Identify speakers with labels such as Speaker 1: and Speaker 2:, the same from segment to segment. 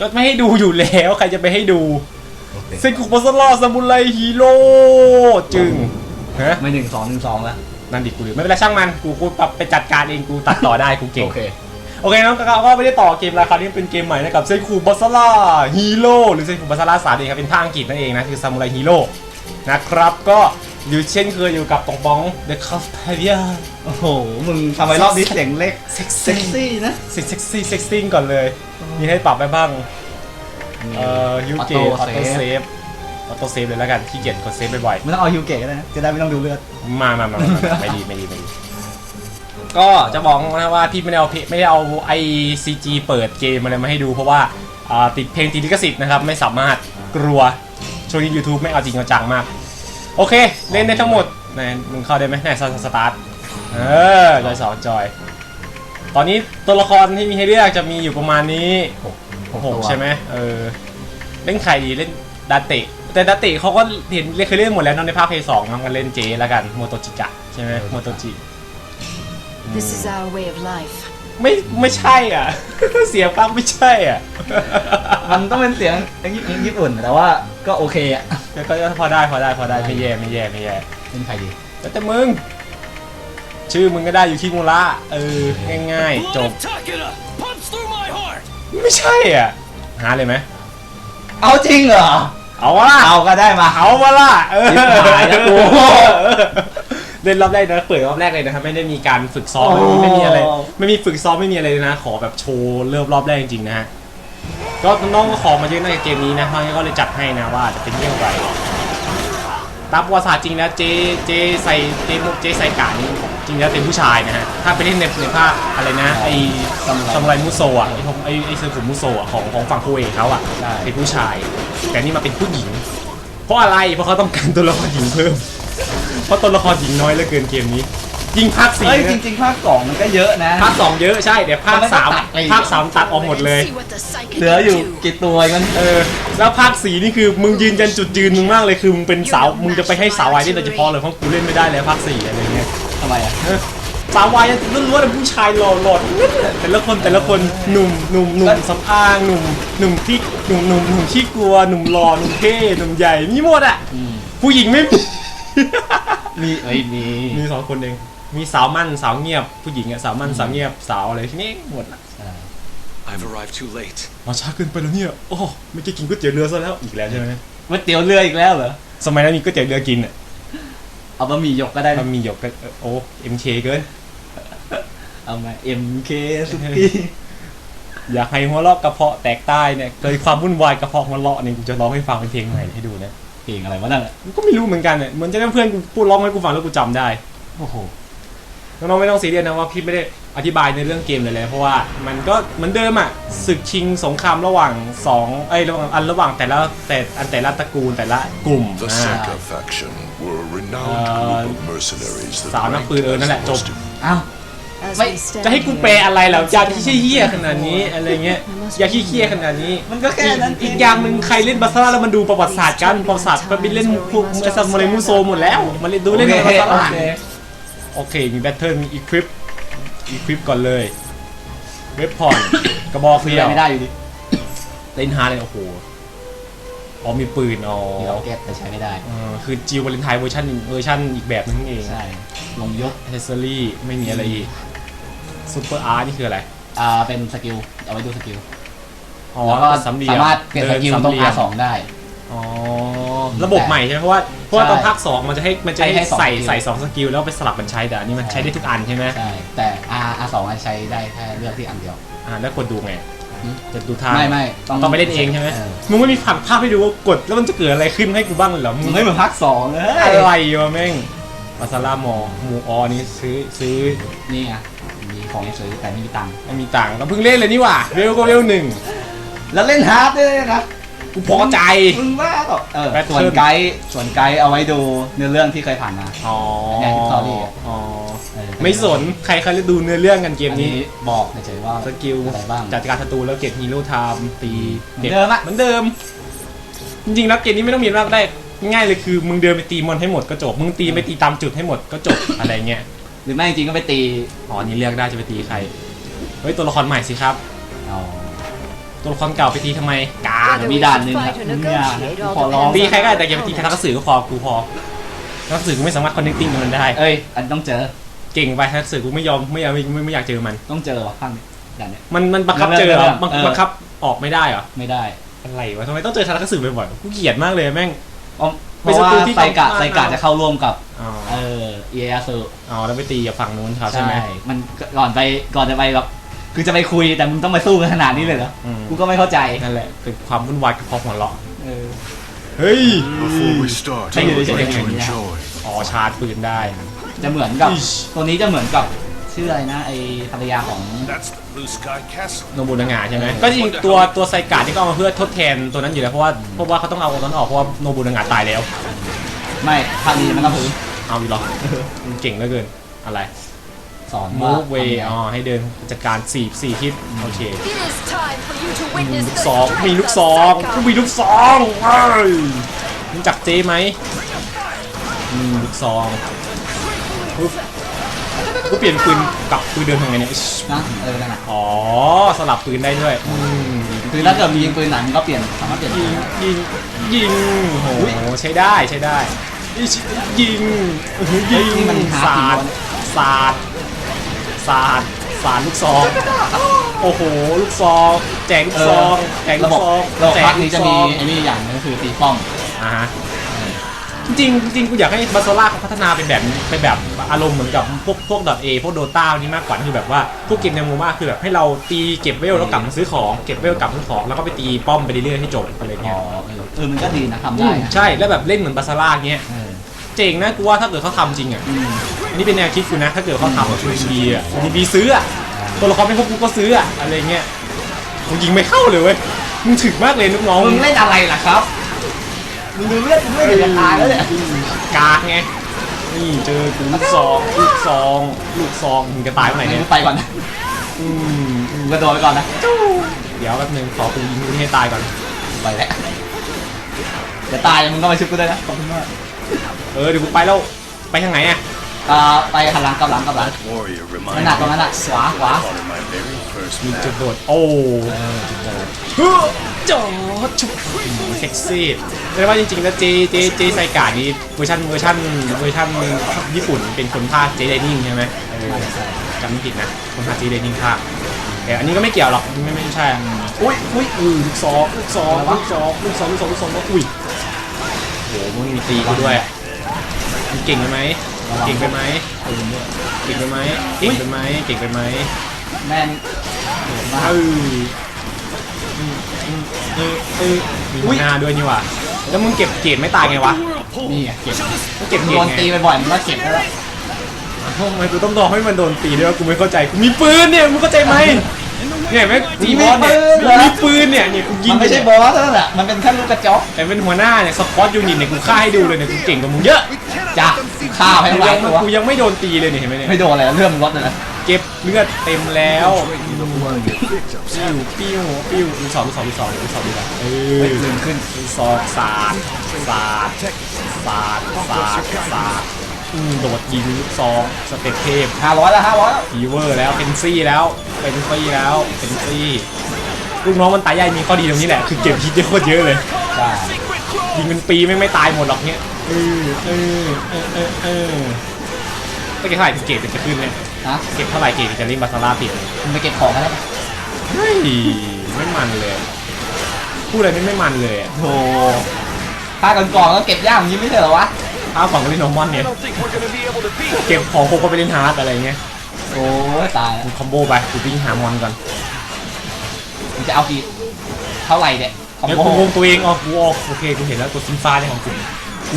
Speaker 1: ก็ไม่ให้ดูอยู่แล้วใครจะไปให้ดู
Speaker 2: โอเค
Speaker 1: เซนคุปสลาซามูไรฮีโร่จึงฮะ
Speaker 2: ไม่หนึ่งสองหนึ่งสองแล้ว
Speaker 1: นั่นดิกูลืมไม่เป็นไรช่างมันกูกูปรับไปจัดการเองกูตัดต่อได้กูเก่ง
Speaker 2: โอเค
Speaker 1: โอเคน้องกาก็ไม่ได้ต่อเกมราคราวนี้เป็นเกมใหม่นะครับเซนคูบอสลาฮีโร่หรือเซนคูบอสลาสาเองครับเป็นภาคอังกฤษนั่นเองนะคือซามูไรฮีโร่นะครับก็ อยู่เช่นเคยอยู่กับตองบองเดอะคาสเทีย
Speaker 2: โอ้โห มึงทำไมรอบนี้เสียงเล็ก
Speaker 1: เซ็ก
Speaker 2: เซ็
Speaker 1: ซี่
Speaker 2: กซี่นะ
Speaker 1: เซ็กซี่เซ็กซี่ก่อนเลย มีให้ปรับไปบ้าง เอ่อยูเกตออโต้เซฟออโต้เซฟเลยแล้วกันขี้เกียจกดเซฟบ่อย
Speaker 2: ไม่ต้องเอาฮิวเกะก็ได้นะ จะได้ไม่ต้องดูเลือด
Speaker 1: ๆมามามามาไม่ดีไม่ดีไม่ดี ก็จะบอกนะว่าพี่ไม่ได้เอาเพไม่ได้เอาไอซีจีเปิดเกมอะไรมาให้ดู เพราะว่าอ่าติดเพลงติดลิขสิทธิ์นะครับ ไม่สามารถกลัวช่วงนี้ YouTube ไม่เอาจริงเอาจังมาก โอเค เล่นได้ทั้งหมดไหนมึงเข้าได้ไหมไหนสสตาร์ทเออจอยสองจอย ตอนนี้ตัวละครที่มีให้เลือกจะมีอยู่ประมาณนี้
Speaker 2: หก
Speaker 1: หกใช่ไหมเออเล่นใครดีเล่นดาเตะแต่ดาเตะเขาก็เห็นเคยเล่นหมดแล้วเนอะในภาคเพย์สองมันก็เล่นเจแล้วกันโมโตจิกะใช่ไหมโมโตจิ
Speaker 3: This is our way of life.
Speaker 1: ไม่ไม่ใช่อะ เสียงปั๊บไม่ใช่อะ
Speaker 2: มันต้องเป็นเสียงญี่ปุ่นญี่ปุ่นแต่ว่าก็โอเคอะ
Speaker 1: แต่ก็พอได้พอได้พอได้ไม่แย่ไม่แย่ไม่แย่
Speaker 2: เป็นใครดี
Speaker 1: แล้วแต่มึง ชื่อมึงก็ได้อยู่คิมูระเออง่ายๆจบ
Speaker 4: Takeda pumps through my heart.
Speaker 1: ไม่ใช่อะหาเลยไหม
Speaker 2: เอาจริงเหรอ
Speaker 1: เอาวะล่ะ
Speaker 2: เอาก็ได้มา
Speaker 1: เอาวะล่ะเออ
Speaker 2: ชิบหายแล้วกู
Speaker 1: เล่นรอบแรกนะเปิดรอบแรกเลยนะครับไม่ได้มีการฝึกซ้อม
Speaker 2: โอ้
Speaker 1: ไม่มีอะไร ไม่มีฝึกซ้อมไม่มีอะไรเลยนะ ขอแบบโชว์เริ่มรอบแรกจริงๆนะฮะก็น้องๆก็ขอมาเยอะในเกมนี้นะทางนี้ก็เลยจัดให้นะว่าจะเป็นเรื่องไรตามประวัติศาสตร์จริงนะเจเจใส่เจมุกเจใส่กานี่จริงแล้วเป็นผู้ชายนะฮะถ้าไปเล่นในในภาคอะไรนะไอซามูไรมุโซะไอของไอไอเซอร์ขุมุโซะของของฝั่งคูเอเขาอะ
Speaker 2: ใช่
Speaker 1: เป็นผู้ชาย แต่นี่มาเป็นผู้หญิง เพราะอะไรเพราะเขาต้องการตัวละครหญิงเพิ่ม เพราะตัวละครหญิงน้อยเหลือเกินเกมนี้ ยิ่งภาคสี่
Speaker 2: เฮ้ยจ
Speaker 1: นะ
Speaker 2: ริงๆภาคสองมันก็เยอะนะ
Speaker 1: ภาคสองเยอะใช่เดี๋ยวภาคสาม
Speaker 2: ทำไมต้องตัดไป
Speaker 1: ภาคสามตัดออกหมดเลย
Speaker 3: See what the psychic
Speaker 2: เหลืออยู่
Speaker 3: can do.
Speaker 2: กี่ตัวกัน
Speaker 1: เออแล้วภาคสีนี่คือมึงยืนยันจุดยืนมึงมากเลยคือมึงเป็นสาวมึงจะไปให้สาววายที่โดยเฉพาะเลยเพราะกูเล่นไม่ได้แล้วภาคสี่อะไรเงี้ย
Speaker 2: ทำไมอะ
Speaker 1: เออสาววายล้วนๆแต่ผู้ชายหล่อหล่อทั้งนั้นแหละแต่ละคนแต่ละคนหนุ่มหนุ่มหนุ่มสำอางหนุ่มหนุ่มที่หนุ่มหนุ่มหนุ่มขี้กลัวหนุ่มหล่อหนุ่มเท่หนุ่มใหญ่มีหมดอะผู้หญิงไม่ มี
Speaker 2: มีเอ้ยมี
Speaker 1: มีสองคนเอง มีสาวมั่นสาวเงียบผู้หญิงอะสาวมั่นสาวเงียบสาวอะไรที่นี่หมดอะ
Speaker 4: I've arrived too late.
Speaker 1: มาช้าเกินไปแล้วเนี่ยโอ้ไม่ได้กินก๋วยเตี๋ยวเรือซะแล้วอีกแล้วใช่ไหม
Speaker 2: ก๋วยเตี๋ยวเรืออีกแล้วเหรอ
Speaker 1: สมัยนั้นมีก๋วยเตี๋ยวเรือกินอะ
Speaker 2: เอาบะหมี่หยกก็ได้
Speaker 1: มั
Speaker 2: นะ
Speaker 1: นมีหยกก็เออโอ้เอ็มเคเกิน
Speaker 2: เอามา MK ซุกี้
Speaker 1: อยากให้หัวเราะกระเพาะแตกใต้เนี่ยเกิดความวุ่นวายกระเพาะหัวเราะเนี่ยกูจะร้องให้ฟังเป็นเพลงใหม่ให้ดูนะ
Speaker 2: เพ ลงอะไรวะนั่นอะ
Speaker 1: กูก็ไม่รู้เหมือนกันเนี่ยเหมือนจะได้เพื่อนกูพูดร้องให้กูฟังแล้วกูจำได้
Speaker 2: โอ้โห
Speaker 1: น้องๆไม่ต้องซีเรียสนะว่าพี่ไม่ได้อธิบายในเรื่องเกมเลยเลยเพราะว่ามันก็เหมือนเดิมอะศึกชิงสงครามระหว่างสองไอ้ยระหว่างอันระหว่างแต่ละแต่อันแต่ละตระกูลแต่ละกลุ่ม
Speaker 5: The
Speaker 1: อ่า
Speaker 5: Seka faction were a renowned
Speaker 1: Uh,
Speaker 5: group of mercenaries that
Speaker 1: สาวนัก
Speaker 5: ranked
Speaker 1: ปืนเออนั่นแหละ
Speaker 5: as
Speaker 1: จ
Speaker 5: the
Speaker 1: บ
Speaker 5: most
Speaker 2: อ้าว
Speaker 3: As
Speaker 1: Wait,
Speaker 3: we stand
Speaker 1: จะให้กูแปลอะไรเหรออย่าที่เฮี้ยขนาดนี้อะไรเงี้ยอย่าขี้เคี้ยขนาดนี้
Speaker 2: มันก็แค่นั้น
Speaker 1: อีกอย่างหนึ่งใครเล่นบาซาร่าแล้วมันดูประวัติศาสตร์กันประวัติศาสตร์มันไปเล่นพวกไอซัมมาเลมูโซหมดแล้วมันเล่นดูเล่น
Speaker 2: โอ
Speaker 1: ใน
Speaker 2: เค
Speaker 1: บาซา
Speaker 2: โอ
Speaker 1: ร่า
Speaker 2: เค
Speaker 1: โอเคมีแบทเทิลมีอีควิปอีควิปก่อนเลยเว็บพอนกระบอก
Speaker 2: ซื้อ
Speaker 1: เดียว
Speaker 2: ไม่ได้อยู่ดี
Speaker 1: เล่นฮาร์ดเลยโอ้โหอ๋อมีปืนอ๋อ
Speaker 2: มีล็อกเก็ตแต่ใช้ไม่ได้
Speaker 1: เออคือจิววาเลนไทน์เวอร์ชันเวอร์ชันอีกแบบนึงเอง
Speaker 2: ใช่ลงยก
Speaker 1: เทสเซอรี่ไม่มีอะไรอีก ซูเปอร์อาร์นี่คืออะไร
Speaker 2: อ่าเป็นสกิลเอาไว้ดูสกิล
Speaker 1: อ๋อ
Speaker 2: แล้วก็
Speaker 1: สามเหลี่ยม
Speaker 2: สามารถเปลี่ยนสกิล
Speaker 1: ดิ
Speaker 2: ตรง
Speaker 1: สามเหลี่ยม
Speaker 2: R2 ได้
Speaker 1: อ๋อ ระบบใหม่ใช่ไหมเพราะว่าเพราะว่า
Speaker 2: ใช่
Speaker 1: ตอนภาคสองมันจะให้มันจะให้
Speaker 2: ให้ให้สอง
Speaker 1: ใส่
Speaker 2: สกิล
Speaker 1: ใส่สองสกิลแล้วไปสลับกันใช้แต่อันนี้มัน
Speaker 2: ใช่
Speaker 1: ใช้ได้ทุกอันใช่ไหม
Speaker 2: ใช่แต่ R R2 อะใช้ได้แค่เลือกที่อันเดียว
Speaker 1: อ่าแล้วกดดูไง
Speaker 2: อืม
Speaker 1: จะดูทาง
Speaker 2: ไม่ไม่
Speaker 1: ต้องไปเล่นเองใช่ไหม
Speaker 2: ออ
Speaker 1: มึงไม่มีผังภาพให้ดูว่ากดแล้วมันจะเกิดอะไรขึ้นให้กูบ้างเลยเหรอมึ
Speaker 2: มึ
Speaker 1: ง
Speaker 2: งไม่เหมือนภาคสองเลย
Speaker 1: อะไรวะแม่งมาซาร่ามอหมูออนี่ซื้อซื้อ
Speaker 2: นี่ไงมี ของให้ซื้อแต่ไม่มีตังค์
Speaker 1: ไม่มีตังค์เราเพิ่งเล่นเลยนี่หว่าเวลก็เวลหนึ่ง
Speaker 2: แล้วเล่นฮาร์ดด้วยนะครับ
Speaker 1: กูพอใจ
Speaker 2: มึงว่าต่อเออ
Speaker 1: Battle
Speaker 2: ส่วนไกด์ส่วนไกด์เอาไว้ดูเนื้อเรื่องที่เคยผ่านมา
Speaker 1: อ๋อ
Speaker 2: เนี่ยที่ story อะ
Speaker 1: อ๋อ
Speaker 2: เออ
Speaker 1: ไม่สนใครเขาจะดูเนื้อเรื่องกันเกม
Speaker 2: อัน
Speaker 1: นี้
Speaker 2: นี้บอกเฉยๆว่า
Speaker 1: สกิล
Speaker 2: อะไรบ้าง
Speaker 1: จัดการศัตรูแล้วเก็บฮีโร่ไทม์ตี
Speaker 2: เหมือนเดิมอะ
Speaker 1: เหมือนเดิม จริงๆแล้วเกมนี้ไม่ต้องมีมากก็ได้ ง่ายเลยคือมึงเดินไปตีมอนให้หมดก็จบ มึงตีไปตีตามจุดให้หมดก็จบ อะไรเงี้ย
Speaker 2: หรือไม่จริงๆก็ไปตี
Speaker 1: อ๋อนี่เลือกได้จะไปตีใคร เฮ้ยตัวละครใหม่สิครับ
Speaker 2: เอา
Speaker 1: ตัวละครเก่าไปตีทำไมกา
Speaker 2: เดี๋ยวมีด่านหนึ่งอะเนี่ยขอร้อง
Speaker 1: ตีใครก็ได้แต่อย่าไปตีทักษะสื่อก็พอกูพอทักษะสื่อกูไม่สามารถคอนเนคติ้งกับมันได้
Speaker 2: เอ้ยอันต้องเจอ
Speaker 1: เก่งไปทักษะสื่อกูไม่ยอมไม่ยอมไม่ไม่ไม่อยากเจอมัน
Speaker 2: ต้องเจอวะข้างนี้ด่านเนี้ย
Speaker 1: มันมันบังคับเจอเหรอ
Speaker 2: เรื่อง
Speaker 1: บัง
Speaker 2: เออ
Speaker 1: บังคับออกไม่ได้เหรอ
Speaker 2: ไม่ได้
Speaker 1: อะไรวะทำไมต้องเจอทักษะสื่อบ่อยๆกูเกลียดมากเลยแม่ง
Speaker 2: เพราะเพ
Speaker 1: เป็น
Speaker 2: ราะว่า
Speaker 1: ศัตรูที่
Speaker 2: ไซกะ
Speaker 1: ต้อง
Speaker 2: ไซกะ
Speaker 1: เอา
Speaker 2: จะเข้าร่วมกับ
Speaker 1: อ๋อ
Speaker 2: เออ เอียซู
Speaker 1: อ๋อแล้วไปตีกับฝั่งนู้นเขาใช่ไหม
Speaker 2: มันก่อนไปก่อนจะไปแบบคือจะไปคุยแต่มึงต้องมาสู้กันขนาดนี้เลยเหรอ
Speaker 1: อืม
Speaker 2: กูก็ไม่เข้าใจ
Speaker 1: นั่นแหละเป็นความวุ่นวายกับพอหัวเราะ
Speaker 2: เออ
Speaker 1: เฮ้ย
Speaker 5: Before we start,
Speaker 2: Thank you,
Speaker 5: I would like
Speaker 2: thank
Speaker 5: to
Speaker 2: you.
Speaker 5: enjoy.
Speaker 1: อ๋อชาร์จปืนได้
Speaker 2: จะเหมือนกับ
Speaker 1: อิช
Speaker 2: ตัวนี้จะเหมือนกับชื่ออะไรนะไอภรรยาของ
Speaker 5: That's the Blue Sky Castle.
Speaker 1: โนบุนางาใช่ไหมก็จริงๆตัวตัวไซกาที่ก็เอามาเพื่อทดแทนตัวนั้นอยู่แล้วเพราะว่าเพราะว่าเขาต้องเอาตัวนั้นออกเพราะว่าโนบุนางาตายแล้ว
Speaker 2: ไม่ภาคนี้มันก็พื้น
Speaker 1: เอาอีกเหรอ มันเก่งเหลือเกิน อะไร
Speaker 2: สอนว่า
Speaker 1: move way อ๋อให้เดินจัดการสี่สี่ทิศโอเค
Speaker 3: It is time for you to
Speaker 1: มี
Speaker 3: witness
Speaker 1: ลูก
Speaker 3: the
Speaker 1: ซอง
Speaker 3: true
Speaker 1: มีลูก
Speaker 3: power
Speaker 1: ซอง
Speaker 3: of Saika.
Speaker 1: มีลูกซองเอ้ยรู้จักเจ๊ไหมมีลูกซองปุ๊บกูเปลี่ยนปืนกลับปืนเดิมทำไงเนี่ยอิ๊ช
Speaker 2: นะเออนั่นแหละ
Speaker 1: อ๋อสลับปืนได้ด้วยอืม
Speaker 2: คือถ้าเกิดมียิงปืนหนังก็เปลี่ยนสามารถเปลี่ยน
Speaker 1: ยิงยิงยิงโอ้โหใช้ได้ใช้ได้ อิ๊ชยิงอื้อหือยิง
Speaker 2: นี่มันหา
Speaker 1: สา
Speaker 2: ผิด
Speaker 1: ด
Speaker 2: วะ
Speaker 1: สาดสาดสาดลูกซองโอ้โหลูกซองแจกลูก
Speaker 2: เอ
Speaker 1: ซอ
Speaker 2: อง
Speaker 1: แจกลู
Speaker 2: ระ
Speaker 1: ก
Speaker 2: บบ
Speaker 1: ซอง
Speaker 2: ระบบ
Speaker 1: แจ
Speaker 2: ภากค
Speaker 1: ลู
Speaker 2: นี้
Speaker 1: ก
Speaker 2: จะ
Speaker 1: ซ
Speaker 2: มี
Speaker 1: อง
Speaker 2: ไอ้นี่อย่างหนึงก็คือตีป้อม
Speaker 1: อ่าฮะจริงๆจริงๆกูอยากให้บาโซล่าเขาพัฒนาเป็นแบบเป็นแบบอารมณ์เหมือนกับพวกพวก .a พวกโดตานี่มากกว่าคือแบบว่าพวกเกมในมูมาคือแบบให้เราตีเก็บเวลแล้วกลับมาซื้อของเก็บเวลกลับมาซื้อของแล้วก็ไปตีป้อมไปเรื่อยๆให้จบอะไร
Speaker 2: อ๋
Speaker 1: เงี้
Speaker 2: อย เออเออมันก็ดีนะทำ
Speaker 1: อื
Speaker 2: ได้
Speaker 1: ม
Speaker 2: นะ
Speaker 1: ใช่แล้วแบบเล่นเหมือนบาซาร่าเงี้ย
Speaker 2: เออ
Speaker 1: เจ๋งนะกูว่าถ้าเกิดเขาทำจริงอะ
Speaker 2: อืม
Speaker 1: อันนี้เป็นแนวคิดกูนะ ถ้าเกิดเขาทำแบบดีอะดีซื้ออะตัวละครไม่พวกกูก็ซื้ออะอะไรเงี้ยกูยิงไม่เข้าเลยเว้ยมึงถึกมากเลยลูกน้อง
Speaker 2: มึงเล่นอะไรล่ะครับมึงดูเลือดมึงเลือดจะตายแล้วเนี่ย
Speaker 1: กากไงนี่เจอกูลูกซองลูกซองลูกซองมึงจะตายเมื่อไหร่
Speaker 2: มึ
Speaker 1: เนี่ย
Speaker 2: งไปก่อนนะ
Speaker 1: อืม
Speaker 2: มึงกระโดดไปก่อนนะ
Speaker 1: เดี๋ยวแป๊บนึงขอปืนยิงกูให้ตายก่อน
Speaker 2: ไปแล้วจะตายมึงก็มาชุบกูด้วยนะขอบคุณมาก
Speaker 1: เออเดี๋ยวกูไปแล้ว ไปทางไหนอะ
Speaker 2: อ่าไปหันหลังกลับหลังกลับหลัง
Speaker 5: Warrior
Speaker 2: นั่นน่ะ
Speaker 5: reminded
Speaker 2: ตรงนั้นน่ะขวาขวา
Speaker 5: on in my very first
Speaker 1: มีจุด
Speaker 5: battle.
Speaker 1: โดดโอ้
Speaker 2: เออจุดโดด
Speaker 1: เฮ้อจอดชุบเซ็กซี่เรียกว่าจริงๆแล้วเจเจเจไซกานี่เวอร์ชันเวอร์ชันเวอร์ชันญี่ปุ่นเป็นคนภาคเจไดนิ่งใช่ไหมเออจำไม่ผิดนะคนภาคเจไดนิ่งภาคแต่อันนี้ก็ไม่เกี่ยวหรอกไม่ไม่ใช่อะอุ้ยอุ้ยอือลูกซองลูกซองลูกซองลูกซองลูกซองลูกซองอุ้ยโหมึงมีตีกูด้วยมึง เก่งไปไหมเก่งไปไหม
Speaker 2: ปืนด้วย
Speaker 1: เก่งไปไหมเก่งไปไหมเก่งไปไหม
Speaker 2: แม่งโหดมา
Speaker 1: เอกออืมอืมเออเออมีหัวหน้าด้วยนี่หว่าแล้วมึงเก็บเกรดไม่ตายไงวะ
Speaker 4: Whirlpool.
Speaker 2: นี่ไงเก็บ
Speaker 1: มึงเก็บ
Speaker 2: มึง
Speaker 1: เกร
Speaker 2: โด
Speaker 1: ด
Speaker 2: น
Speaker 1: ไง
Speaker 2: ตีบ่อยๆมึงก็เก็บได้แล้ว
Speaker 1: ทำไมกูต้องรอให้มันโดนตีด้วยวะกูไม่เข้าใจกูมีปืนเนี่ยมึงเข้าใจไหมเนี่ยไหมจีบอสเนี่ยมีปืนเนี่ยเนี่ยกูยิง
Speaker 2: มันไม่ใช่บ
Speaker 1: ป
Speaker 2: อสนั่นแหละมันเป็นแค่ลูกกระจอก
Speaker 1: แต่เป็นหัวหน้าเนี่ยสปอตยูนิตเนี่ยกูฆ่าให้ดูเลยเนี่ยกูเก่งกว่ามึงเยอะ
Speaker 2: จ้ะฆ่าให้
Speaker 1: กู
Speaker 2: ไว
Speaker 1: ยัง
Speaker 2: ตัว
Speaker 1: กูยังไม่โดนตีเลยเนี่ยเห็นไหมเนี่ย
Speaker 2: ไม่โดนอะไรเรื่องมันลดเลยนะ
Speaker 1: เก็บเลือดเต็มแล้ว
Speaker 5: Drain the blood of your victims.
Speaker 1: ปิ้วปิ้วปิ้วลูกสองลูกสองลูกสองลูกสองลูกสองเอ
Speaker 2: เฮ้ย
Speaker 1: อ
Speaker 2: ลืมขึ้น
Speaker 1: ซอกสาดสาดสาดสาดสาดอืมโดดยิงลูกซองสเต็ปเทพ
Speaker 2: ห้าร้อยแล้วห้าร้อยแล้ว
Speaker 1: ฟีเวอร์แล้วเป็นซี่แล้วเป็นซี่แล้วเป็นซี่ลูกน้องมันตายใหญ่มีข้อดีตรงนี้แหละคือเก็บฮิตได้โคตรเยอะเลย
Speaker 2: ใช่
Speaker 1: ยิงเป็นปีไม่งไม่ตายหมดหรอกเนี่ย เออเออเออเออเออถ้าเก็บเท่าไหร่ถึงเกรดถึงจะขึ้นเนี่ย
Speaker 2: นะ
Speaker 1: เก็บเท่าไหร่เกรดถึงจะเล่นบาซาร่าเปลี่ยน
Speaker 2: มึงไปเก็บของกันแล้ว
Speaker 1: เฮ้ยไม่มันเลยพูดอะไรไม่ไม่มันเลยอะ
Speaker 2: โธ่ถ้าก่อนก่อนๆก็เก็บยากอย่างนี้ไม่ใช่เหรอวะ
Speaker 1: ข้าวของก็เล่นนอร์มอนเนี่ย
Speaker 4: I don't think we're gonna be able to beat
Speaker 1: เก็บของโคก็ไปเล่นฮาร์ดอะไรเงี้ย
Speaker 2: โอ้ยตายแล้ว
Speaker 1: กูคอมโบไปกูวิ่งหามอนก่อน
Speaker 2: มึงจะเอากี่เท่าไหร่เนี่ยคอม
Speaker 1: แล้ว
Speaker 2: โบ
Speaker 1: กูงงตัวเองอ๋อกูอ๋อโอเคกูเห็นแล้วตัวซินฟ้าเนี่ยของกูกู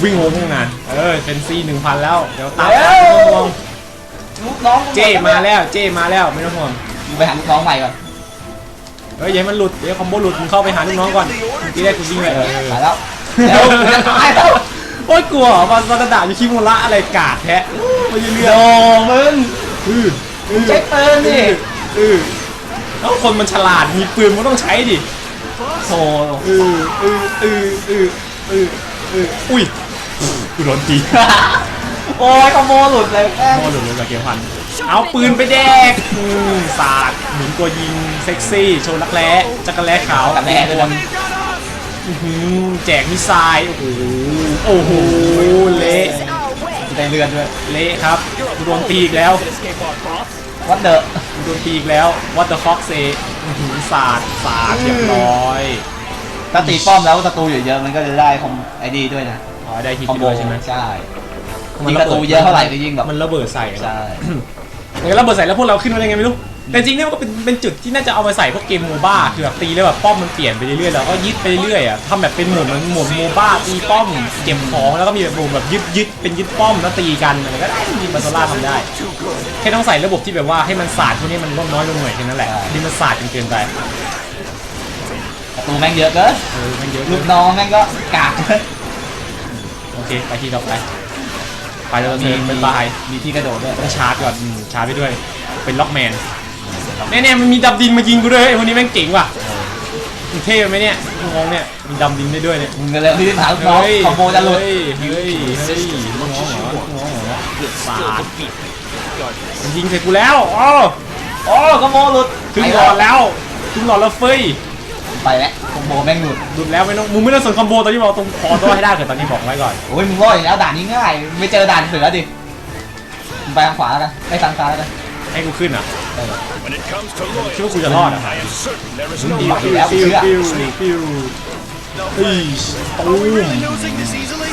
Speaker 1: วิ่งงงตั้งนานเออเป็นซีหนึ่งพันแล้ว เดี๋ยวตามไม่ต้องห่วง
Speaker 2: ลูกน้อง
Speaker 1: เจมาแล้วเจมาแล้วไม่ต้องห่วง
Speaker 2: มึงไปหาลูกน้องใหม่ก่อน
Speaker 1: เฮ้ยอย่าให้มันหลุดเดี๋ยวคอมโบหลุดมึงเข้าไปหาลูกน้องก่อนทีแรกกูวิ่งไปเออ
Speaker 2: ตายแล้วเร็วมึงจะตายแล้ว
Speaker 1: โอ๊ยกลัวเหรอมันมันกระดาษอยู่คิโมระอะไรกาดแท้ไม่ใช่เรื่
Speaker 2: โด
Speaker 1: อง
Speaker 2: มึง
Speaker 1: อืออือ
Speaker 2: ใช้ปืนดิ
Speaker 1: อือแล้วคนมันฉลาดมีปืนมันต้องใช้ดิ
Speaker 2: โธ่
Speaker 1: อืออืออืออืออืออืออุ้ย กูโดนตี
Speaker 2: โอ้ยคอมโบหลุดเลยแม่ง
Speaker 1: โมหลุดเลยจากเกมพัน เอาปืนไปแดกอืมสาดหมุนตัวยิงเซ็กซี่ โชว์รักแร้จักรแร้ขาว
Speaker 2: จักรแร้ด้วยนะ
Speaker 1: อื้อหือแจกมิสไซล์โอ้โหโอ้โหเละ
Speaker 2: ได้เลือดด้วย
Speaker 1: เละครับกูโดนตีอีกแล้ว
Speaker 2: วัดเดอะ
Speaker 1: กูโดนตีอีกแล้ว What the fuck say อื้อหือสาดสาดเรียบร้อย
Speaker 2: ถ้าตีป้อมแล้วศัตรูอยู่เยอะมันก็จะได้คอมไอดีด้วยนะ
Speaker 1: อ๋อได้ฮิต
Speaker 2: คอม
Speaker 1: ไป
Speaker 2: โบ
Speaker 1: ด้วยใช่ไหม
Speaker 2: ใช่ยิงศัตรูเยอะเท่าไหร่ก็ยิ่งแบบ
Speaker 1: มันระเบิดใส่อะ
Speaker 2: ใช่
Speaker 1: งั้นระเบิดใส่แล้วพวกเราขึ้นมาได้ไงไม่รู้ แต่จริงเนี่ยมันก็เป็นเป็นจุดที่น่าจะเอาไปใส่พวกเกมโมบ้าคือแบบตีแล้วแบบป้อมมันเปลี่ยนไปเรื่อยๆแล้วก็ยึดไปเรื่อยๆอะทำแบบเป็นหมุนมันหมุนโมบ้าตีป้อมเก็บของแล้วก็มีแบบหมุนแบบยึดยึดเป็นยึดป้อมแล้วตีกันอะไรก็ได้จริงๆบาโซล่าทำได้แค่ต้องใส่ระบบที่แบบว่าให้มันสาดพวกนี้มันลดน้อยลงหน่อยแค่นั้นแหละที่มันสาดจนเกินไป
Speaker 2: ศัตรูแม่งเยอะเกิน
Speaker 1: เออมันเยอะ
Speaker 2: ลูกน้องแม่งก็กาก เกิน
Speaker 1: โอเคไปที่ต่อไปไปแล้วเธอบ๊ายบาย
Speaker 2: มีที่กระโดดด้วย
Speaker 1: ต้องชาร์จก่อนอืมชาร์จไปด้วย เป็นล็อกแมนแน่ๆมันมีดับดินมายิงกูด้วยไอ้คนนี้แม่งเจ๋งว่ะมึงเท่ไหมเนี่ยมึงงงเนี่ยมีดับดินได้ด้วยเนี่ย
Speaker 2: มึงเร็วที่หาลูกน้อง
Speaker 1: เฮ้ย
Speaker 2: คอมโบจะหลุด
Speaker 1: เฮ้ยเฮ้ยเฮ้ยมึงงงเหรอมึงงงเหรอสาดมันยิงใส่กูแล้วอ๋อ
Speaker 2: โอ้คอมโบหลุด
Speaker 1: ถึงหลอดแล้วถึงหลอดแล้วเฟ้ย
Speaker 2: ไปแล้วคอมโบแม่งหลุด
Speaker 1: หลุดแล้วไม่ต้องมึงไม่ต้องสนคอมโบตอนที่บอกตรงคอตัวให้ได้เกิดตอนนี้บอกไว้ก่อน
Speaker 2: โอ้ยมึงรอดอย่างนี้แล้วด่านนี้ง่ายไม่เจอด่านเสือดิมึงไปทางขวาแล้วกันไปทางซ้ายแล้วกัน
Speaker 1: ให้กูขึ้นอะ
Speaker 5: When it comes to
Speaker 1: คิดว่า
Speaker 5: loyalty,
Speaker 1: กูจะรอดอะ
Speaker 5: I am certain there is
Speaker 1: ฟิ
Speaker 5: no
Speaker 1: ว
Speaker 2: ไหว
Speaker 1: ฟิว
Speaker 2: แล้ว
Speaker 1: ฟิว
Speaker 2: เชื่อ
Speaker 1: ฟิวฟิวเฮ้ยตูม
Speaker 5: losing this easily.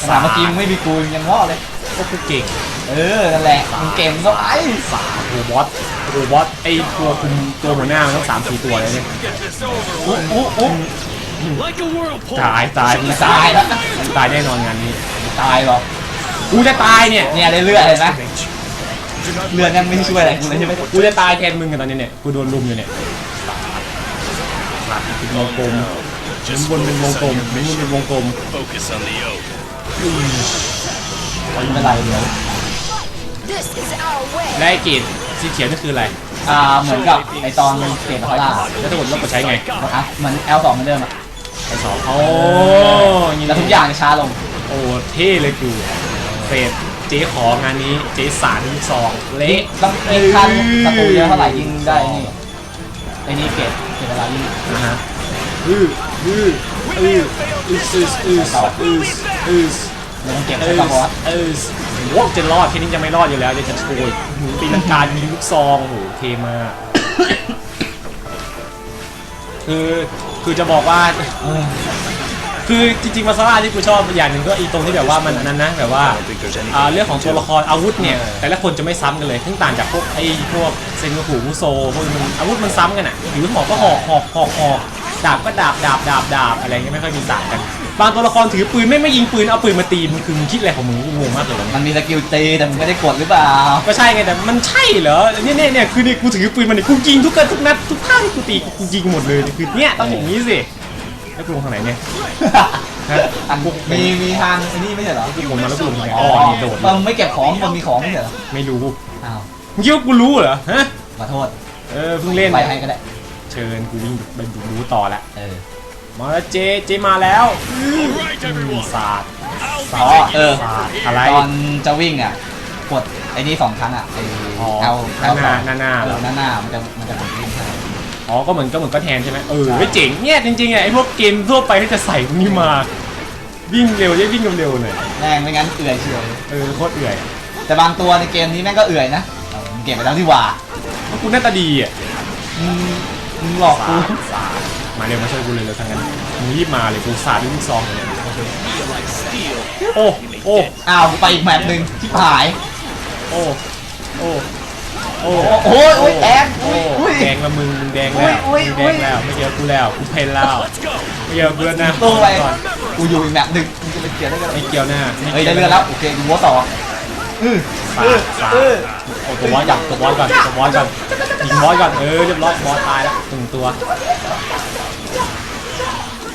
Speaker 2: ขนาดเมื่อกี้มึงไม่มีกูยังรอดเลย
Speaker 1: ก็กูเก่ง
Speaker 2: เออ นั่นแหละมึงเก่งก็ไป
Speaker 1: สาโรบอทโรบอทไอตัวคุมตัวหัวหน้ามันต้องสามสี่ตัวเลยเนี่ย
Speaker 2: อุ๊อุ๊อุ๊
Speaker 5: Like a whirlpool.
Speaker 1: ตายตาย
Speaker 2: มึงตายแล้ว
Speaker 1: ตายแน่นอนงานนี้
Speaker 2: ตายหรอ
Speaker 1: กูจะตายเนี่ย
Speaker 2: เนี่ยได้เลือดเลยนะเลือดยังไม่ช่วยอะไรกูเลยใช่ไหม
Speaker 1: กูจะตายแทนมึงกันตอนนี้เนี่ยกูโดนลุมอยู่เนี่ยสาดเป็นวงกลมหมุนบนเป็นวงกลมหมุนบนเป็นวงกลม
Speaker 2: ไม่เป็นไรเดี๋ยว
Speaker 3: This is our way.
Speaker 1: และไอเกตสีเขียวนี่คืออะไร
Speaker 2: อ่าเหมือนกับไอตอนเกมพารา
Speaker 1: แล้วถ้าหมดเรากดใช้ไง
Speaker 2: อะเหมือน L2 เหมือนเดิมอะ
Speaker 1: ไอสองโอ้ย
Speaker 2: แล้วทุกอย่างจะช้าลง
Speaker 1: โอ้เท่เลยกูเฟดเจ๊ของานนี้เจ๊สารที่สองเละ
Speaker 2: ต้องยิงคันศัตรูเยอะเท่าไหร่ยิงได้นี่ไอ้นี่เกตเกตเวลายิง
Speaker 1: นะฮะอืออืออืออืออืออืออือ อือ
Speaker 2: ไม่ต้องเก็บ
Speaker 1: เอ
Speaker 2: ใช้
Speaker 1: อก
Speaker 2: ระบอก
Speaker 1: เออโว้จะรอดแค่นี้จะไม่รอดอยู่แล้วจะจะโชยหูตีลังกายิงลูกซองโอ้โหเทมากคือคือจะบอกว่า
Speaker 2: เออ
Speaker 1: คือจริงๆมาซาร่าที่กูชอบอย่างหนึ่งก็อีตรงที่แบบว่ามันอันนั้นนะแบบว่าอ่าเรื่องของตัวละครอาวุธเนี่ย แต่ละคนจะไม่ซ้ำกันเลยทั้งต่างจากพวกไอ้พวกเซนโกคุมุโซพวกมันอาวุธมันซ้ำกันอะถือหอกก็หอกหอกหอกหอกดาบก็ดาบดาบดาบดาบอะไรเงี้ยไม่ค่อยมีต่างกัน บางตัวละครถือปืนไม่ไม่ยิงปืนเอาปืนมาตีมันคือมึงคิดอะไรของมึงกูงงมากเลย
Speaker 2: มันมีสกิลตีแต่มึงไม่ได้กดหรือเปล่า
Speaker 1: ก็ใช่ไงแต่มันใช่เหรอเนี่ยเนี่ยเนี่ยคือนี่กูถือปืนมาเนี่ยกูยิงทุกกระทุกนัดทุกท่าที่กูตีกูยิงหมดเลยคือเนี่ยต้องอย่างนี้สิแล้วกูลงทางไหนเนี่ยฮะ
Speaker 2: อันมีมีทางไอ้นี่ไม่ใช่เหรอ
Speaker 1: กูลงมาแล้วกูลงทางไหนอ๋อนี่โดด
Speaker 2: มึงไม่เก็บของมันมีของไม่ใช่เหรอ
Speaker 1: ไม่รู้
Speaker 2: อ้าว
Speaker 1: มึงคิดว่ากูรู้เหรอฮะ
Speaker 2: ขอโทษ
Speaker 1: เออเพิ่งเล่น
Speaker 2: ไปให้ก็ได้
Speaker 1: เชิญกูวิ่งไปดูรู้ต่อละ
Speaker 2: เออ
Speaker 1: มาแล้วเจเจมาแล้ว
Speaker 5: Right,
Speaker 1: อืม
Speaker 5: everyone.
Speaker 1: ศาสตร์
Speaker 5: I'll
Speaker 2: อ๋อ
Speaker 5: be
Speaker 2: เออ
Speaker 1: ศาสตร์อะไร
Speaker 2: ตอนจะวิ่งอะกดไอ้นี่สองครั้งอะไอ้
Speaker 1: อ๋อ
Speaker 2: เอล
Speaker 1: หน้าหน้าหน้าหน้า
Speaker 2: เออหน้าหน้ามันจะมันจะเหมือนวิ่งใช่
Speaker 1: อ๋อก็เหมือนก็เหมือนก็แทนใช่ไหมเออไม่เจ๋งเนี่ยจริงๆอะไอ้พวกเกมทั่วไปที่จะใส่พวกนี้มาวิ่งเร็วจะวิ่งเร็วๆหน่อย
Speaker 2: แม่งไม่งั้นเอื่อยเชียว
Speaker 1: เออโคตรเอื่อย
Speaker 2: แต่บางตัวในเกมนี้แม่งก็เอื่อยนะเอามึงเก็บไปแล้วที่หว่า
Speaker 1: เพราะกูหน้าตาดีอะ
Speaker 2: มึงมึงหลอกกู
Speaker 1: ศาสตร์ศาสตร์มาเร็วมาช่วยกูเลยเลยทางนั้นมึงรีบมาเลยกูศาสตร์ด้วยลูกซองเลยเนี่ยโอ้โอ้
Speaker 2: อ้าวกูไปอีกแมปหนึ่งที่หาย
Speaker 1: โอ้โอ้โอ้
Speaker 2: โอ้ยโอ้ยแอน
Speaker 1: โอ้
Speaker 2: อุ้ยอุ้ย
Speaker 1: แดงละมึงมึงแดงแล้ว
Speaker 2: อุ้ย
Speaker 1: มึง
Speaker 2: อุ้
Speaker 1: แด
Speaker 2: ย
Speaker 1: งแล้วไม่เกี่ยวกูแล้วกูเพนแล้ว
Speaker 5: Let's go.
Speaker 1: ไม่เกี่ยวกูแล้วนะ
Speaker 2: ตัวไป
Speaker 1: ก่อน
Speaker 2: กูอยู่อีกแมปหนึ่งมึงจะไปเกี่ยวได้กัน
Speaker 1: ไม่เกี่ยวหน้าม่
Speaker 2: เฮ้ย
Speaker 1: กี่
Speaker 2: ได้เรื่องแล้วโอเคกูวัวต่ออือ
Speaker 1: สา
Speaker 2: อือ
Speaker 1: ดสาด
Speaker 2: อือ
Speaker 1: โอ้ตัวบอสก่อนตัวบอสก่อนตัวบอสก่อนยิงบอสก่อนเออเรียบร้อยบอสตายแล้วหนึ่งตัว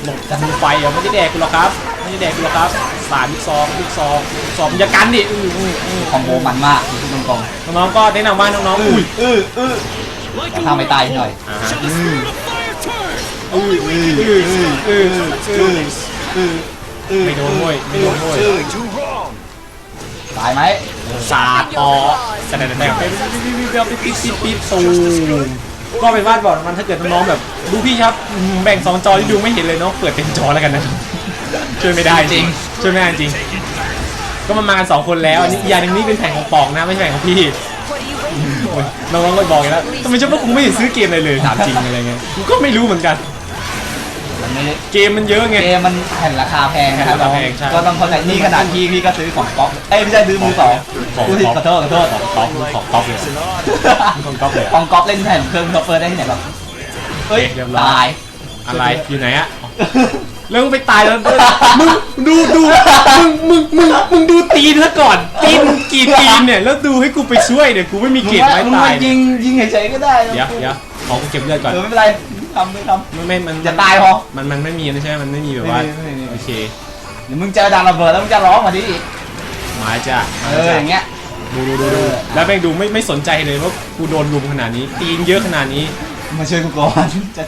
Speaker 1: หลบกันไฟอะไม่ได้แดกกูหรอกครับไม่ได้แดกกูหรอกครับสาดลูกซองลูกซองลูกซองอย่ากันดิอืออืออือ
Speaker 2: คอมโบมันมากคุณตรงตรง
Speaker 1: น้องๆก็แนะนำว่าน้องๆอุ้ย
Speaker 2: อื้ออื้อ
Speaker 5: Like
Speaker 2: แต่ถ้าไม่ตายหน่อย
Speaker 1: อ่าฮะ
Speaker 5: to the spirit of fire turn.
Speaker 1: อุ้ยอุ้ยอุ้ยอุ้ยอุ้ยไม่โดนด้วยไม่โดนด้วย
Speaker 2: ตายไหม
Speaker 1: สาดออกสแต่แต่แต่เป็นปิดปิดปิดปิดตูม ก็เป็นว่าบอกมันถ้าเกิดน้องๆแบบดูพี่ครับอืมแบ่งสองจอที่ดูไม่เห็นเลยเนาะเปิดเป็นจอแล้วกันนะครับช่วยไม่ได้จริงช่วยไม่ได้จริง ก็มันมากันสองคนแล้วอันนี้อีกอย่างหนึงนี่เป็นแผงของปองนะไม่ใช่แผงของพี่
Speaker 3: What are you waiting
Speaker 1: โอ้ย
Speaker 3: for?
Speaker 1: น้องๆก็บอกอย่างแล้วทำไมเจ้าพวกกูไม่เห็นซื้อเกมอะไรเลยถามจริงอะไรเงี้ยกูก็ไม่รู้เหมือนกัน
Speaker 2: มั นไม่ได้
Speaker 1: เกมมันเยอะไง
Speaker 2: เกมมันแผ่นราคาแพงนะครับ
Speaker 1: ราคาแพงใช่
Speaker 2: ก็ต้องเข้าใจนี่ขนาดพี่พี่ก็ซื้อของก๊อฟเอ้ยไม่ใช่ซื้อมือสอง
Speaker 1: ของ
Speaker 2: พูดผิด
Speaker 1: ก๊อฟ
Speaker 2: ขอโทษขอโทษ
Speaker 1: ของก๊อฟของก๊อฟเลยของก๊อฟเลย
Speaker 2: ของก๊อฟเล่นแผ่นเครื่องท็อปเปอร์ได้ที่ไหนบ้างเฮ้ย
Speaker 1: เรียบร้อย
Speaker 2: ตาย
Speaker 1: อะไรอยู่ไหนอะแล้วมึงไปตายแล้วมึงดูดูมึงมึงมึงมึงดูตีนซะก่อนตีนมึงกี่ตีนเนี่ยแล้วดูให้กูไปช่วยเนี่ยกูไม่มี
Speaker 2: มึ
Speaker 1: เก
Speaker 2: ง
Speaker 1: รด
Speaker 2: ว่า
Speaker 1: ไม้
Speaker 2: มึง
Speaker 1: ตา
Speaker 2: ว่ายยิงยิงเฉยๆก็ได้
Speaker 1: เดี๋ยวเดี๋ยวขอกูเก็บเลือดก่อน
Speaker 2: เออไม่เป็นไร ทำไม่ท
Speaker 1: ไม่ไม่มันำ
Speaker 2: จะตายพอ
Speaker 1: มันมันไม่มีนะใช่ไหมมันไม่มีแบบว่า
Speaker 2: ไม่มีไม่มี
Speaker 1: โอเค
Speaker 2: เดี๋ยวมึงเจอดานระเบิดแล้วมึงจะร้องมาดิอีก
Speaker 1: มาจ้ะ
Speaker 2: เอออย่างเงี้ย
Speaker 1: ดูดูดูดูแล้วแม่งดูไม่ไม่สนใจเลยว่ากูโดนลุมขนาดนี้ตีนเยอะขนาดนี้
Speaker 2: มาช่วยกูก่อนจะ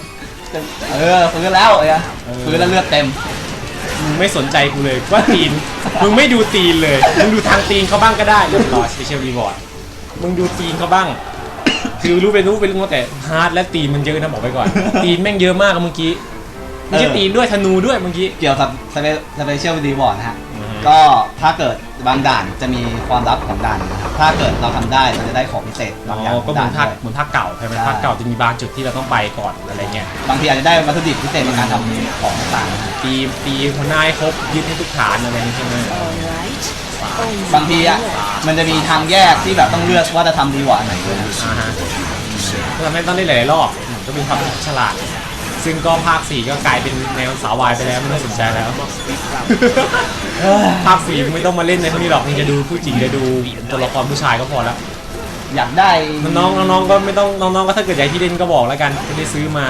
Speaker 2: จะเออฟื้นแล้วเอ้ย
Speaker 1: เออ
Speaker 2: ฟื้นแล้วเลือดเต็ม
Speaker 1: มึงไม่สนใจกูเลยว่าตีน มึงไม่ดูตีนเลย มึงดูทางตีนเขาบ้างก็ได้เรียบร้อย special reward มึงดูตีนเขาบ้าง คือรู้เป็นรู้เป็นรู้แต่ฮาร์ดและตีนมันเยอะนะบอกไปก่อน ตีนแม่งเยอะมากอะเมื่อกี้ไม่ใช่ตีนด้วยธนูด้วยเมื่อกี้
Speaker 2: เกี่ยวกับสเปสเปเชียลดีบอร์ดนะฮะ
Speaker 1: อือฮึ
Speaker 2: ก็ถ้าเกิดบางด่านจะมีความลับของด่านนะครับถ้าเกิดเราทำได้เราจะได้ของพิเศษ
Speaker 1: อ๋
Speaker 2: บางอย่าง
Speaker 1: อ
Speaker 2: ข
Speaker 1: ก็
Speaker 2: อง
Speaker 1: เหมื
Speaker 2: ด่า
Speaker 1: อนนภาค
Speaker 2: ด้วย
Speaker 1: เหมือนภาคเก่าใช่ไหม
Speaker 2: ใช่
Speaker 1: ภาคเก่าจะมีบางจุดที่เราต้องไปก่อนอะไรเงี้ย
Speaker 2: บางทีอาจจะได้วัตถุดิบพิเศษในการทำของต่างๆนะครับ
Speaker 1: ตีตีหัวหน้าให้ครบยึดให้ทุกฐานอะไรอย่างเงี้ยใช่ไหม
Speaker 3: Alright.
Speaker 2: บางทีอะมันจะมีทางแยกที่แบบต้องเลือกว่าจะทำดีกว่าอันไหนด้วยนะ
Speaker 1: อ่าฮะก็ทำให้ต้องได้หลายๆรอบก็มีความฉลาด ซึ่งก็ภาค4ก็กลายเป็นแนวสาววายไปแล้วไม่น่าสนใจแล้วภาค4มึงไม่ต้องมาเล่นในพวกนี้หรอกมึงจะดูผู้หญิงจะดูตัวละครผู้ชายก็พอแล้ว
Speaker 2: อยากได้
Speaker 1: น้องๆน้องๆก็ไม่ต้องน้องๆก็ถ้าเกิดอยากที่เล่นก็บอกแล้วกันไม่ได้ซื้อมา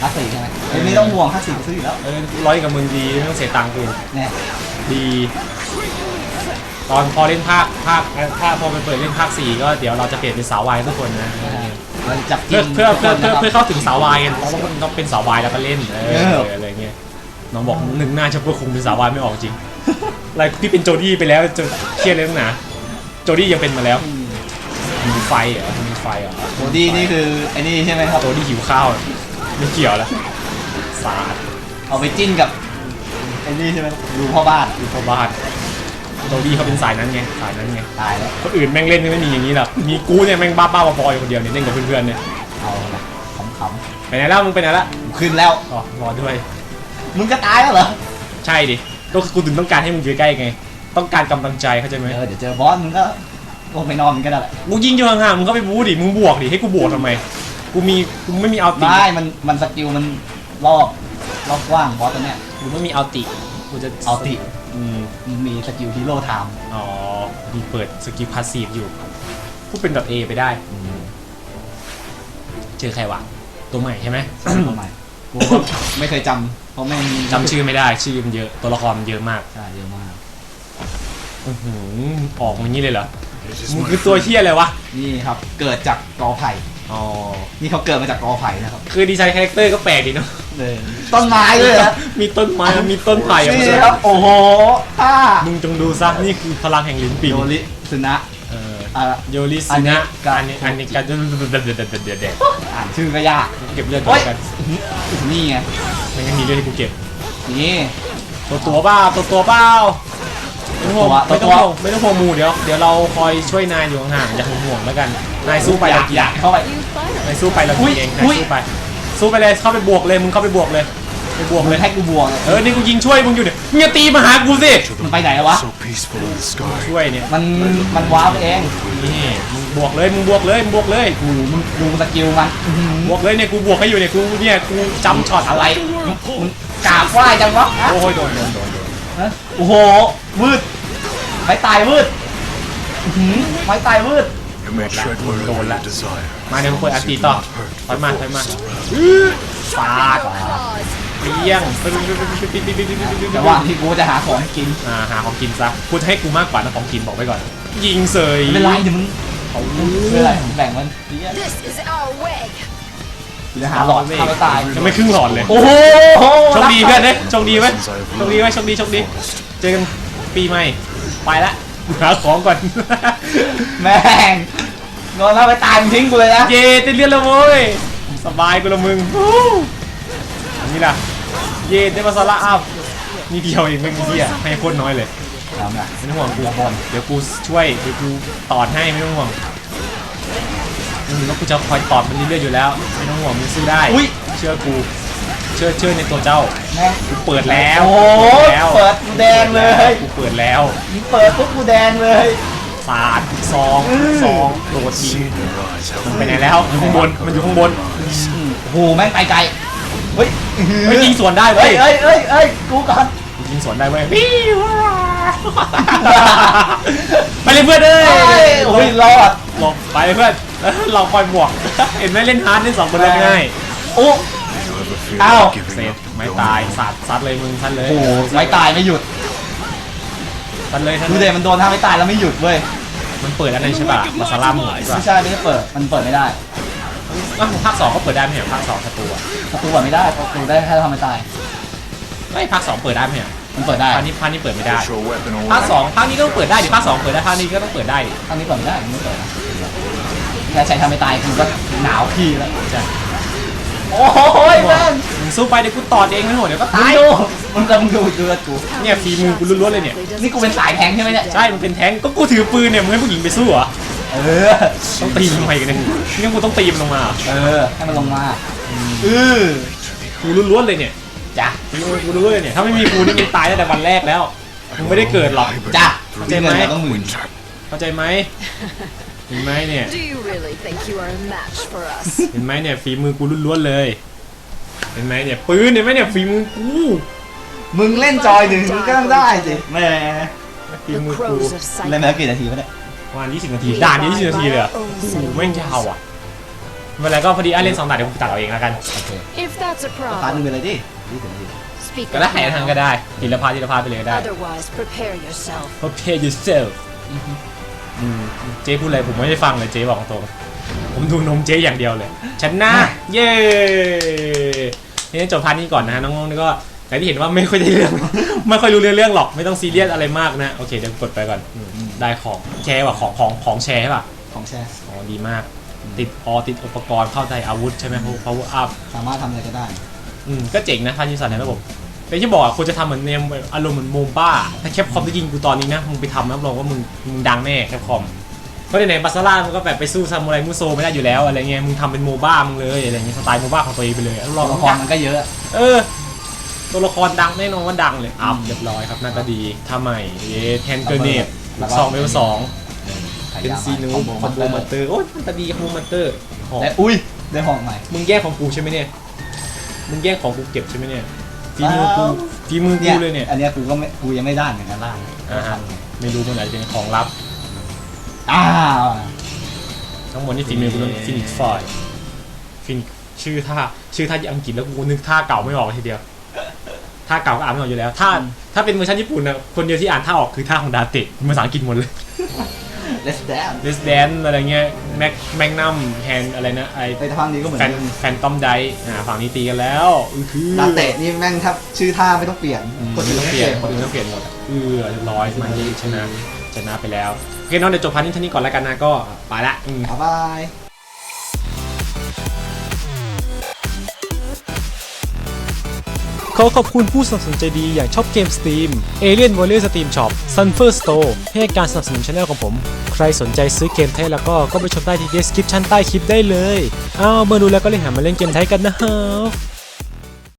Speaker 2: คลาสสี่ใช่ไหมเอ้ยไม่ต้องห่วงคลาสสี่ซื้ออยู่แล้ว
Speaker 1: เออร้อยกับมึงดีไม่ต้องเสียตังค์กู
Speaker 2: เนี่ย
Speaker 1: ดี ตอนพอเล่นภาคภาคภาคพอไปเปิดเล่นภาค4ก็เดี๋ยวเราจะเปลี่ยนเป็นสาววายทุกคนนะ
Speaker 2: เราจะจับกิ
Speaker 1: เพื่อนเพื่อเพื่อเพื่อ
Speaker 2: ทุกคนนะครับ
Speaker 1: เพื่อเข้าถึงสาววายกันเราต้องต้องเป็นสาววายแล้วก็เล่นเอ
Speaker 2: เอ
Speaker 1: อ
Speaker 2: อ
Speaker 1: อะไรเงี้ยน้องบอกหนึ่งหน้าจะเพื่อคุมเป็นสาววายไม่ออกจริงอะไรพี่เป็นโจดี้ไปแล้วจะเครียดเลยตั้งหนาโจดี้ยังเป็นมาแล้วมีไฟเหรอมีไฟเหรอ
Speaker 2: โบดี้นี่คือไอ้นี่ใช่ไหมครับ
Speaker 1: โจดี้หิวข้าวไม่เกี่ยวแล้วสาด
Speaker 2: เอาไปจิ้นกับไอ้นี่ใช่ไหมดูพ่อบ้าน
Speaker 1: อยู่พ่อบ้าน โจดี้เขาเป็นสายนั้นไงสายนั้นไง
Speaker 2: ตายแล้ว
Speaker 1: คนอื่นแม่งเล่นไม่มีอย่างนี้หรอกมีกูเนี่ยแม่งบ้าบ้าๆบอๆอยู่คนเดียวเนี่ยเล่นกับเพื่อนๆเนี่ย
Speaker 2: เอาละขำ
Speaker 1: ไปไหนแล้วมึงไปไหนละ
Speaker 2: ๆขึ้นแล้ว
Speaker 1: อ๋อรอด้วย
Speaker 2: มึงจะตายแล้วเหรอ
Speaker 1: ใช่ดิก็คือกูถึงต้องการให้มึงอยู่ใกล้ๆไง ต้องการกำลังใจเข้าใจไหม
Speaker 2: เออเดี๋ยวเจอบอสมึงก็ลงไปนอนมึงก็ได้แหละ
Speaker 1: กูยิงอยู่ห่างๆมึงก็ไปบู๊ดิมึงบวกดิให้กูบวกทำไมกูมีกูไม่มีเอาติ
Speaker 2: ไม่มันมันสกิลมันรอบรอบกว้างบอสตัวเนี้ย
Speaker 1: กูไม่มีเอาติกูจะ
Speaker 2: เอาติ
Speaker 1: อืม
Speaker 2: มันมีสกิลฮีโร่ไทม์
Speaker 1: อ๋อมีเปิดสกิลพาสซีฟอยู่กูเป็นดอทเอไปได้ เจอใครวะ ตัวใหม่ใช่ไหม
Speaker 2: ทำไมกูก็ไม่เคยจำเพราะไม่มี
Speaker 1: จำชื่อไม่ได้ ชื่อมันเยอะ ตัวละครมันเยอะมาก
Speaker 2: ใช่เยอะมาก
Speaker 1: อื้อหือออกมาอย่างนี้เลยเหรอมึงคือตัวเฮี้ยอะไรวะ
Speaker 2: นี่ครับ เกิดจากกอไผ่
Speaker 1: อ๋อ
Speaker 2: นี่เขาเกิดมาจากกอไผ่นะครับ
Speaker 1: คือดีไซน์คาแรคเตอร์ก็แปลกดีเนาะ
Speaker 2: เลยต้นไม้เลยนะ
Speaker 1: มีต้นไม้มีต้นไผ่อะ
Speaker 2: นี่ครับ โอ้โหท่า
Speaker 1: มึงจงดูซะนี่คือพลังแห่งลิ้นปี
Speaker 2: โยริซึนะ
Speaker 1: เออ
Speaker 2: อะ
Speaker 1: โยริ
Speaker 2: อั
Speaker 1: ซิ
Speaker 2: นนี้
Speaker 1: นะ
Speaker 2: การ
Speaker 1: อันนี้อันนี้การเดือดเดือดเดือดเดือดเดือดเดือด
Speaker 2: อ่านชื่อก็ยาก
Speaker 1: เก็บเลือดก่อนแล้วกัน
Speaker 2: นี่ไง
Speaker 1: มันยังมีเลือดให้กูเก็บ
Speaker 2: นี่
Speaker 1: ตัวตัวเปล่าตัวตัวเปล่าไม่ต้องห่วง
Speaker 2: ตัว
Speaker 1: ไม่ต้อง
Speaker 2: ตัว
Speaker 1: ห่วงไม่ต้องห่วงหมูเดี๋ยวเดี๋ยวเราคอยช่วยนายอยู่ห่างๆอย่าห่วงๆแล้วกัน นายสู้ไป
Speaker 2: อ
Speaker 1: เรา
Speaker 2: ยาก
Speaker 1: กิน
Speaker 2: อยากเข้าไป
Speaker 3: You finally
Speaker 1: นายสู้ไปเรา
Speaker 2: อุ๊
Speaker 1: กิน
Speaker 2: ย
Speaker 1: เอง
Speaker 2: อุ๊
Speaker 1: นาย
Speaker 2: ย
Speaker 1: สู้ไป สู้ไปเลยเข้าไปบวกเลยมึงเข้าไปบวกเลยไปบวก
Speaker 2: มึ
Speaker 1: เล
Speaker 2: ง
Speaker 1: ย
Speaker 2: ให้กูบวก
Speaker 1: เออนี่กูยิงช่วยมึงอยู่เนี่ยมึงอย่าตีมาหากูสิ
Speaker 2: มันไปไหนแล้ววะ
Speaker 5: So peaceful in the sky.
Speaker 1: ช่วยเนี่ย
Speaker 2: มันมันว้าวไปเอง
Speaker 1: นี่มึงบวกเลยมึงบวกเลยมึงบวกเลย
Speaker 2: กูมึงดูสกิลมันอื้อหือบ
Speaker 1: วกเลยเนี่ยกูบวกให้อยู่เนี่ยกูเนี่ยกูจำช็อตอะไร
Speaker 2: มึงกราบไหว้จังวะฮะ
Speaker 1: โอ้ยโดนโดนโดนโดน
Speaker 2: ฮะโอ้โหวืดไม้ตายวืดอื้อหือไม้ตายวืด
Speaker 5: You may tread wherever you desire.
Speaker 1: มาเดี๋ยวมึงเปิดอันตีต่อถอยมาถอยมาฟาด
Speaker 3: claws.
Speaker 1: เปี้ยง
Speaker 2: ระหว่างที่กูจะหาของกิน
Speaker 1: อ่าหาของกินซะกูจะให้กูมากกว่านะของกินบอกไว้ก่อน ยิงเสย
Speaker 2: ไม่เป็นไรเดี๋ยวมึงไม่เป็นไรแบ่งมันเดี๋ยว
Speaker 3: This is our way.
Speaker 2: กูจะหาหลอดฆ่าตัวตาย
Speaker 1: ยังไม่ครึ่งหลอดเลย
Speaker 2: โอ้โห
Speaker 1: โชคดีเพื่อนเด้ยโชคดีไว้ยโชคดีไว้ยโชคดีโชคดี เจอกันปีใหม่ ไปละ หาของก่อน
Speaker 2: แม่งนอนแล้วไปตายมึงทิ้งกูเลยนะ
Speaker 1: เย่ได้เลื่อนแล้วเว้ย สบายกูละมึงฮู้อันนี้ล่ะ เย่ได้มาซาร่าอัพนี่เดียวเองไม่มีเดียให้โคตรน้อยเลย
Speaker 2: เอาละ
Speaker 1: ไม่ต้องห่วงกูเดี๋ยวกูช่วยเดี๋ยวกูตอดให้ไม่ต้องห่วงอืมแล้วกูจะคอยตอดมันเรื่อยๆอยู่แล้ว ไม่ต้องห่วงมึงสู้ได้
Speaker 2: อุ้ย
Speaker 1: เชื่อกูเชื่อเชื่อในตัวเจ้า
Speaker 2: แม่
Speaker 1: กูเปิดแล้ว
Speaker 2: โอ้โห
Speaker 1: กูปิแล้ว
Speaker 2: เปิดกูแดงเลย
Speaker 1: กูเปิดแล้ว
Speaker 2: มึงเปิดปุ๊บกูแดงเลย
Speaker 1: สาดซองซองโดดยิง
Speaker 5: See their eyes how
Speaker 1: ไปไหนแล้วอยู่ข้างบนมันอยู่ข้างบน
Speaker 2: โอ้โหแม่งไปไกลเฮ้ย
Speaker 1: เฮ้ยยิงสวนได้
Speaker 2: เฮ้
Speaker 1: เว้
Speaker 2: ย
Speaker 1: ย
Speaker 2: เฮ้ยเฮ้ยเฮ้ยกูก่อน
Speaker 1: ยิงสวนได้เว้ยไปเลยเพื่อนเอ้ย
Speaker 2: เฮ้ยโอ้ยรอด
Speaker 1: หลบไปเลยเพื่อนเราคอยบวกเห็นไหมเล่นฮาร์ดเล่นสองคนเล่นง่าย
Speaker 2: โอ้
Speaker 5: you ever feel
Speaker 2: Ow.
Speaker 5: like
Speaker 1: เซ
Speaker 5: giving
Speaker 1: ฟ
Speaker 5: up?
Speaker 1: ไม่
Speaker 5: Don't
Speaker 1: ตาย
Speaker 5: you?
Speaker 1: สัดซัดเลยมึงซัดเลย
Speaker 2: โหไม่ตายไม่หยุด
Speaker 1: ซัดเลยซัด
Speaker 2: ดู
Speaker 1: เล
Speaker 2: เด
Speaker 1: ย
Speaker 2: มันโดนท่าไม่ตายแล้วไม่หยุดเว้ย
Speaker 1: มันเปิดอะไรใช่ป่ะมาซาร่ามึงใช่ป่ะ
Speaker 2: ไม่ใช่ไม่ได้เปิดมันเปิดไม่ได้
Speaker 1: อ้าวภาคสองก็เปิดได้ไม่ใช่เหรอภาคสองศัตรูอะ
Speaker 2: ประตูเปิดไม่ได้ประตูได้แค่ทำไม่ตาย
Speaker 1: ไอ้ยภาคสองเปิดได้ไหมเหรอ
Speaker 2: มันเปิดได้
Speaker 1: ภาคนี้ภาคนี้เปิดไม่ได้
Speaker 5: Put your weapon
Speaker 1: ภาค
Speaker 5: away.
Speaker 1: สองภาคนี้ก็ต้องเปิดได้ดิภาคสองเปิดได้ภาคนี้ก็ต้องเปิดได้ดิ
Speaker 2: ทางนี้เปิดไม่ได้มันไม่เปิดนะแค่ใช้ทำไม่ตายคือก็หนาวพี่แล้ว
Speaker 1: ใช่
Speaker 2: โอ้ยแม่ง
Speaker 1: มึงสู้ไปเดี๋ยวกูตอดเองไม่โหดเดี๋ยวก็
Speaker 2: มึง
Speaker 1: ตาย
Speaker 2: ดูมึงจะมึงดูดูกู
Speaker 1: เนี่ยฝีมือกูล้วนๆเลยเนี่ย
Speaker 2: นี่กูเป็นสายแทงค์ใช่ไหมเนี่ย
Speaker 1: ใช่ มันเป็นแท้งก็กูถือปืนเนี่ยมึงให้ผู้หญิงไปสู้เหรอ
Speaker 2: เออ
Speaker 1: ต้องตีมันทำไมกันเนี่ยนี่กูต้องตีมันลงมาเหรอ
Speaker 2: เออให้มันลงมาเออ
Speaker 1: กูล้วนๆเลยเนี่ย
Speaker 2: จ้ะ
Speaker 1: กูกูล้วนๆเลยเนี่ย ถ้าไม่มีกูนี่มึงตายตั้งแต่วันแรกแล้ว มึงไม่ได้เกิดหรอก
Speaker 2: จ้ะ
Speaker 1: เข้าใจไหม
Speaker 2: เงินเราต้องหมื่น
Speaker 5: Winter.
Speaker 1: เข้าใจไหมเห็นไหมเนี่ย
Speaker 3: Do you really think you are a match for us?
Speaker 1: เห็นไหมเนี่ยฝีมือกูล้วนๆเลย เห็นไหมเนี่ยปืนเห็นไหมเนี่ยฝีมือกู
Speaker 2: มึงเล่นจอยหนึ่งมึงก็ต้องได้สิแหม่
Speaker 1: ฝี
Speaker 3: The
Speaker 1: มือกู
Speaker 3: crows of
Speaker 2: เล่น
Speaker 3: Cyprus.
Speaker 2: มาแล้วกี่นาทีวะเนี่ย
Speaker 1: ประมาณ20 นาที ด่านนี้20 นาทีเลยเหรอโอ้โหแม่งยาวอะเวลาก็พอดีอะเล่นสองด่านเดี๋ยวกูตัดเอาเองแล้วกัน
Speaker 2: โอเค
Speaker 3: If that's a
Speaker 2: พาร์ทหนึ่ง
Speaker 3: problem,
Speaker 2: ไปเลยดิยี่สิบนาที
Speaker 3: speak
Speaker 1: ก็ได้
Speaker 3: up
Speaker 1: หายทางก็ได้ทีละพาร์ททีละพาร์ทไปเลยก็ได้
Speaker 3: Otherwise, prepare yourself.
Speaker 1: prepare yourself อืมเจ๊พูดอะไรผมไม่ได้ฟังเลยเจ๊บอกตรง ผมดูนมเจ๊อย่างเดียวเลยชนะเย้นี่จบพาร์ทนี้ก่อนนะฮะน้องๆนี่ก็แต่ที่เห็นว่าไม่ค่อยได้เรื่อง ไม่ค่อยรู้เรื่องเรื่องหรอกไม่ต้องซีเรียสอะไรมากนะ โอเคเดี๋ยวกดไปก่อนอืมได้ของแชร์ว่ะของของของแชร์ใช่ป่ะ
Speaker 2: ของแชร์
Speaker 1: อ๋อดีมาก ติดออติดอุปกรณ์เข้าใจอาวุธใช่ไหม power up
Speaker 2: สามารถทำอะไรก็ได้
Speaker 1: อืมก็เจ๋งนะพาร์ทนี้สอนในระบบ แต่ที่บอกอะคุณจะทำเหมือนเนมอารมณ์เหมือนโมบ้า ถ้าแคปคอมที่ยิงกูตอนนี้นะ มึงไปทำนะรับรองว่ามึงมึงดังแน่แคปคอม เพราะในไหนบาซาร่ามันก็แบบไปสู้ซามูไรมุโซไม่ได้อยู่แล้วอะไรเงี้ย มึงทำเป็นโมบ้ามึงเลยอะไรเงี้ยสไตล์โมบ้าของตัวเองไปเลยรับร
Speaker 2: ตั
Speaker 1: อ
Speaker 2: ว
Speaker 1: ง
Speaker 2: ละครมันก็เยอะ
Speaker 1: เออ ตัวละครดังแน่นอนว่าดังเลยอัพเรียบร้อยครับหน้าตาดีท่าใหม่เยแทนเกอร์เนตสองเวลสองเป็นซีนูคอมโบมาเตอร์ โอ้ยมันตาดีคอมโบมาเตอร์หอม
Speaker 2: และอุ้ยได้ห้องใหม่
Speaker 1: มึงแย่งของกูใช่ไหมเนี่ย มึงแย่งของกูเก็บใช่ไหมเนี่ย ฝีมือกู
Speaker 2: อ้าว
Speaker 1: ฝีมือกูเลยเนี่ย
Speaker 2: อันเนี้ยกูก็ไม่กูยังไม่ได้เหมือนกันล่าง
Speaker 1: อ่าฮะไม่รู้มันอาจจะเป็นของลับ
Speaker 2: อ้าว
Speaker 1: ทั้งหมดนี่ฝีมือกูฟินิกฟอยฟินิกชื่อท่าชื่อท่าอังกฤษแล้วกูนึกท่าเก่าไม่ออกทีเดียวท่าเก่าก็อ่านไม่ออกอยู่แล้ว ถ้าถ้าเป็นเวอร์ชันญี่ปุ่นนะคนเดียวที่อ่านท่าออกคือท่าของดาเตะเป็นภาษาอังกฤษหมดเลย
Speaker 2: เลสแดน
Speaker 1: เลสแดนอะไรเงี้ยแม็กแมกนัมแฮนอะไรนะไอ
Speaker 2: ไปทางนี้ก็เหมือน
Speaker 1: แฟนแฟนตอมไดอ่าฝั่งนี้ตีกันแล้วอื้อคือ
Speaker 2: ดาเตะนี่แม่งถ้าชื่อท่าไม่ต้องเปลี่ยน
Speaker 1: คน
Speaker 2: น
Speaker 1: อื่นต้องเปลี่ยนคน
Speaker 2: หม
Speaker 1: อื่
Speaker 2: ด
Speaker 1: นต้องเปลี่ยนหมดอะเออเรียบร้อยมันนี่ชนะชนะไปแล้ว โอเคน้องเดี๋ยวจบพาร์ทนี้เท่านี้ก่อนแล้วกันนะก็ไปละอืม
Speaker 2: บ๊ายบาย
Speaker 1: ขอขอบคุณผู้สนับสนุนใจดีอย่างช็อปเกมสต e a m Alien Warrior Steam Shop Sunfer Store ให้การสนับสนุนช anel ของผม ใครสนใจซื้อเกมไทยแล้วก็ก็ไปชมได้ที่ description ใต้คลิปได้เลย อ้าวเมื่อดูแล้วก็เลยหามาเล่นเกมไทยกันนะครับ